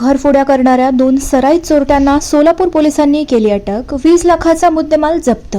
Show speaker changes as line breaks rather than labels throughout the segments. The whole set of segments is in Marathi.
घरफोड्या करणाऱ्या दोन सराईत चोरट्यांना सोलापूर पोलिसांनी केली अटक वीस लाखाचा मुद्देमाल जप्त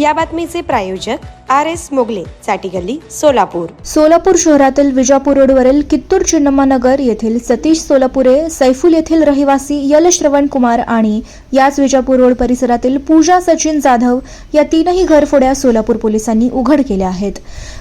या बातमीचे प्रायोजक आर एस मोगले चाटी गल्ली सोलापूर.
सोलापूर शहरातील विजापूर रोडवरील कित्तूर चिन्नम्मा नगर येथील सतीश सोलापुरे सैफुल येथील रहिवासी यल श्रवण कुमार आणि याच विजापूर रोड परिसरातील पूजा सचिन जाधव या तीनही घरफोड्या सोलापूर पोलिसांनी उघड केल्या आहेत.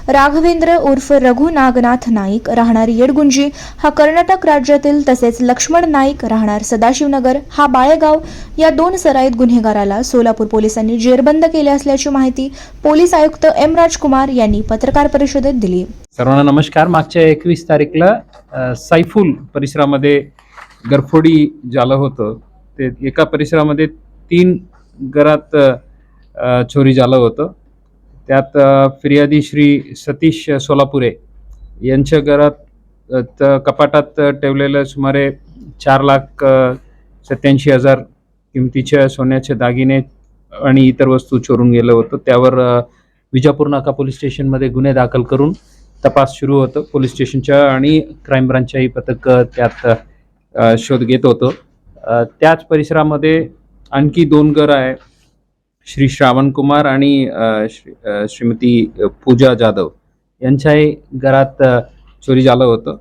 राघवेंद्र उर्फ रघु नागनाथ नाईक राहणार येडगुंजी हा कर्नाटक राज्यातील तसेच लक्ष्मण नाईक राहणार सदाशिवनगर हा बाळेगाव या दोन सराईत गुन्हेगाराला सोलापूर पोलिसांनी जेरबंद केले असल्याची माहिती पोलीस आयुक्त एम राजकुमार यांनी पत्रकार परिषदेत दिली.
सर्वांना नमस्कार. मागच्या एकवीस तारीखला सायफुल सैफुल परिसरामध्ये गरफोडी झालं होतं. ते एका परिसरामध्ये तीन घरात चोरी झालं होतं. त्यात फिर्यादी श्री सतीश सोलापुरे यांच्या घरात कपाटात ठेवलेलं सुमारे चार लाख सत्याऐंशी हजार किमतीच्या सोन्याचे दागिने आणि इतर वस्तू चोरून गेलं होतं. त्यावर विजापूर नाका पोलीस स्टेशनमध्ये गुन्हे दाखल करून तपास सुरू होतं. पोलीस स्टेशनच्या आणि क्राईम ब्रांचच्याही पथक त्यात शोध घेत होतं. त्याच परिसरामध्ये आणखी दोन घर आहे. श्री श्रावण कुमार आणि श्री श्रीमती पूजा जाधव यांच्याही घरात चोरी झालं होतं.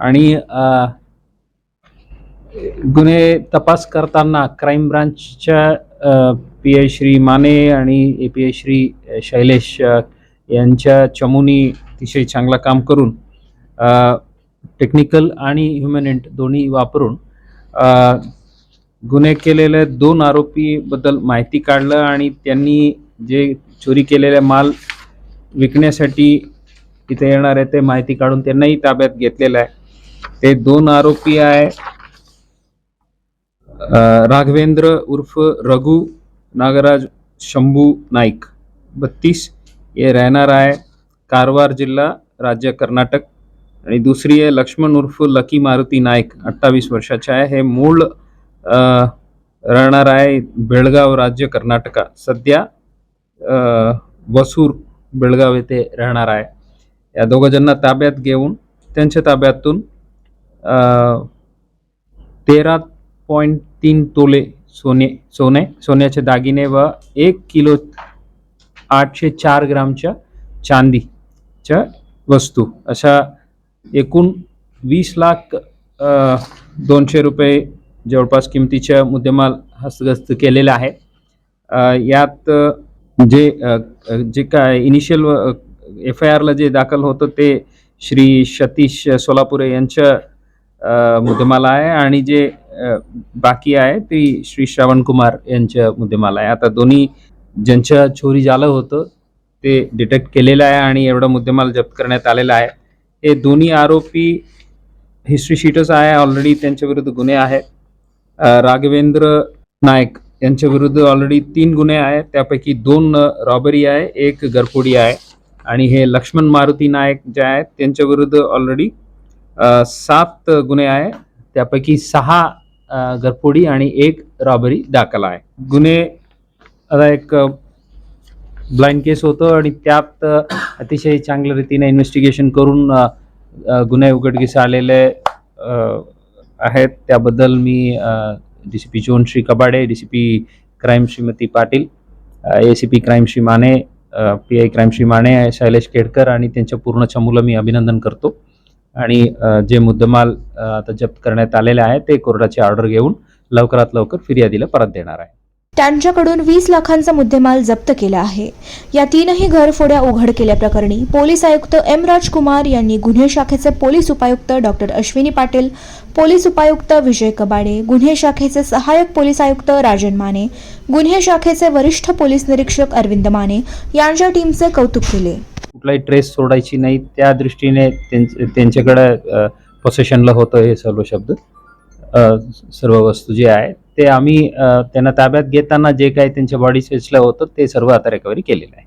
आणि गुन्हे तपास करताना क्राईम ब्रांचच्या पी आय श्री माने आणि A P I Shri Shailesh यांच्या चमूनी अतिशय चांगलं काम करून टेक्निकल आणि ह्युमॅनिट दोन्ही वापरून गुन्हे केलेल्या दोन आरोपीबद्दल माहिती काढलं आणि त्यांनी जे चोरी केलेला माल विकण्यासाठी इथे येणार आहे ते माहिती काढून त्यांनाही ताब्यात घेतलेलं आहे. ते दोन आरोपी आहे राघवेंद्र उर्फ रघु नागराज शंभू नाईक. बत्तीस. हे राहणार आहे कारवार जिल्हा राज्य कर्नाटक. आणि दुसरी आहे लक्ष्मण उर्फ लकी मारुती नाईक अठ्ठावीस वर्षाचे आहे. हे मूळ राहणार आहे बेळगाव राज्य कर्नाटका. सध्या वसूर बेळगाव येथे राहणार आहे या दोघंजणांना ताब्यात घेऊन त्यांच्या ताब्यातून तेरा पॉईंट तीन तोले सोने सोने सोन्याचे दागिने व एक किलो आठशे चार ग्रामच्या चांदीच्या वस्तू. अशा एकूण वीस लाख दोनशे रुपये जवळपास किमतीच्या मुद्देमाल हस्तगस्त केलेला आहे यात जे जे काय इनिशियल एफ आय आरला जे दाखल होतं ते श्री सतीश सोलापुरे यांच्या मुद्देमाला मुद्देमाल आहे. आणि जे बाकी आहे ती श्री श्रावण कुमार यांच्या मुद्देमाल आहे आता दोन्ही ज्यांच्या चोरी झालं होतं ते डिटेक्ट केलेलं आहे आणि एवढा मुद्देमाल जप्त करण्यात आलेला आहे. हे दोन्ही आरोपी हिस्ट्री शीटच आहे ऑलरेडी त्यांच्या विरुद्ध गुन्हे आहेत. राघवेंद्र नायक यांच्या विरुद्ध ऑलरेडी तीन गुन्हे आहेत. त्यापैकी दोन रॉबरी आहे एक गरफोडी आहे. आणि हे लक्ष्मण मारुती नायक जे आहेत त्यांच्या विरुद्ध ऑलरेडी सात गुन्हे आहे त्यापैकी सहा घरफोडी आणि एक रॉबरी दाखल आहे. गुन्हे आता एक ब्लाइंड केस होतं आणि त्यात अतिशय चांगल्या रीतीने इन्व्हेस्टिगेशन करून गुन्हे उघडकीस आलेले आहेत. त्याबद्दल मी D C P zone Shri Kabade D C P crime Shrimati Patil A C P crime Shri Mane P I crime Shri Mane Shailesh Kedkar आणि त्यांच्या पूर्ण चमूला मी अभिनंदन करतो. आणि जे मुद्देमाल आता जप्त करण्यात आलेले आहे ते कोर्टाची ऑर्डर घेऊन लवकरात लवकर फिर्यादीला परत देणार आहे.
त्यांच्याकडून वीस लाखांचा मुद्देमाल जप्त केला आहे. या तीनही घरफोड्या उघड केल्याप्रकरणी पोलीस आयुक्त एम राजकुमार यांनी गुन्हे शाखेचे पोलीस उपायुक्त डॉक्टर अश्विनी पाटील पोलीस उपायुक्त विजय कबाडे गुन्हे शाखेचे सहाय्यक पोलीस आयुक्त राजन माने गुन्हे शाखेचे वरिष्ठ पोलीस निरीक्षक अरविंद माने यांच्या टीमचे कौतुक केले.
कुठलाही ट्रेस सोडायची नाही. त्या दृष्टीने त्यांच- त्यांच्याकडे पोसेशनला होतं हे सर्व शब्द. सर्व वस्तू जे आहे ते आम्ही त्यांना ताब्यात घेताना जे काही त्यांच्या बॉडी सेल्सला होतं ते सर्व आता रिकव्हरी केलेलं आहे.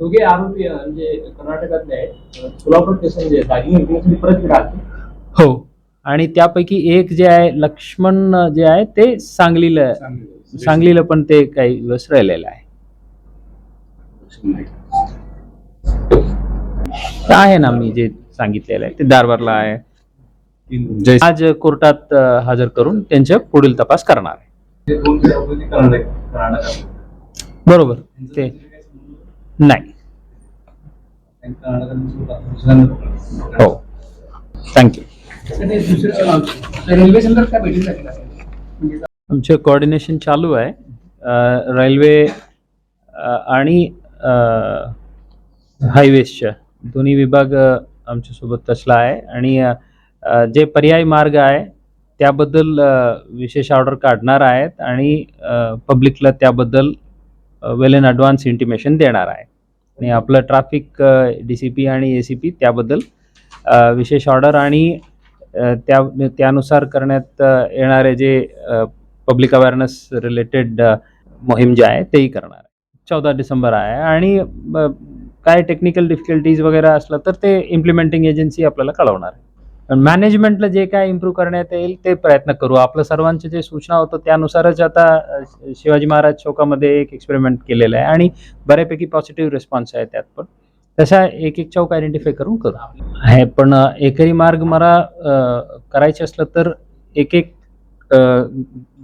दोघे आरोपी म्हणजे कर्नाटकातले आहेत. सोलापूर स्टेशन जे दागिने परत राहते
हो. आणि त्यापैकी एक जे आहे लक्ष्मण जे आहे ते सांगलीला सांगलीला. पण ते काही दिवस राहिलेलं आहे. तर आहे ना मी जे सांगितलेलं आहे ते दारवारला आहे. आज कोर्टात हजर करून त्यांच्या पुढील तपास करणार आहे. बरोबर. ते नाही. हो. थँक्यू आमचं कोऑर्डिनेशन चालू आहे. रेल्वे आणि हायवेजच्या दोन्ही विभाग आमच्यासोबत तसला आहे. आणि जे पर्याय मार्ग आहे त्याबद्दल विशेष ऑर्डर काढणार आहेत आणि पब्लिकला त्याबद्दल वेल इन ॲडव्हान्स इंटिमेशन देणार आहे. आणि आपलं ट्रॅफिक डी सी पी आणि ए सी पी त्याबद्दल विशेष ऑर्डर आणि त्या त्यानुसार करण्यात येणारे जे पब्लिक अवेअरनेस रिलेटेड मोहीम जे आहे तेही करणार आहे. चौदा डिसेंबर आहे आणि काय टेक्निकल डिफिकल्टीज वगैरे असलं तर ते इम्प्लिमेंटिंग एजन्सी आपल्याला कळवणार आहे. मॅनेजमेंटला जे काय इम्प्रूव्ह करण्यात येईल ते प्रयत्न करू. आपलं सर्वांचे जे सूचना होतं त्यानुसारच आता शिवाजी महाराज चौकामध्ये एक एक्सपेरिमेंट केलेलं आहे आणि बऱ्यापैकी पॉझिटिव्ह रिस्पॉन्स आहे त्यात पण. तशा एक एक चौक आयडेंटिफाय करून करू. आहे पण एकरी मार्ग मला करायचे असलं तर एक एक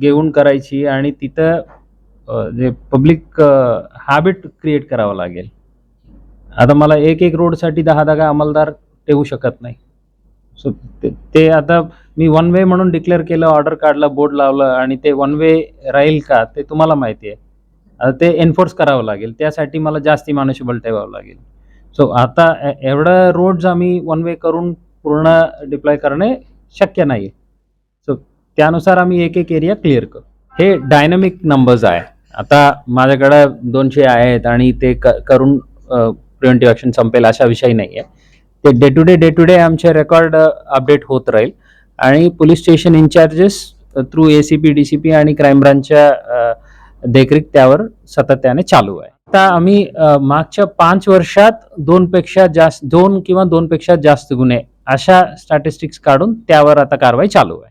घेऊन करायची आणि तिथं जे पब्लिक हॅबिट क्रिएट करावं लागेल. आता मला एक एक रोडसाठी दहा दहा अंमलदार ठेवू शकत नाही. सो ते ते आता मी वन वे म्हणून डिक्लेअर केलं ऑर्डर काढला बोर्ड लावलं आणि ते वन वे राहील का ते तुम्हाला माहिती आहे. आता ते एन्फोर्स करावं लागेल. त्यासाठी मला जास्ती मॅनेजेबल ठेवावं लागेल. सो आता ए- एवढं रोड्स आम्ही वन वे करून पूर्ण डिप्लॉय करणे शक्य नाही सो त्यानुसार आम्ही एक एक एरिया क्लिअर करू. हे डायनॅमिक नंबर्स आहे. आता माझ्याकडं दोनशे आहेत आणि ते क करून प्रिव्हेंटिव्ह ॲक्शन संपेल अशा विषय नाही आहे ते day to day day to day आमचे रेकॉर्ड अपडेट uh, होत राहील. आणि police station in charges through A C P D C P आणि क्राईम ब्रांचच्या uh, देखरेख त्यावर सातत्याने चालू आहे. आता आम्ही uh, मागच्या पाच वर्षात दोनपेक्षा जास्त दोन किंवा दोनपेक्षा जास्त गुन्हे अशा स्टॅटिस्टिक्स काढून त्यावर आता कारवाई चालू आहे.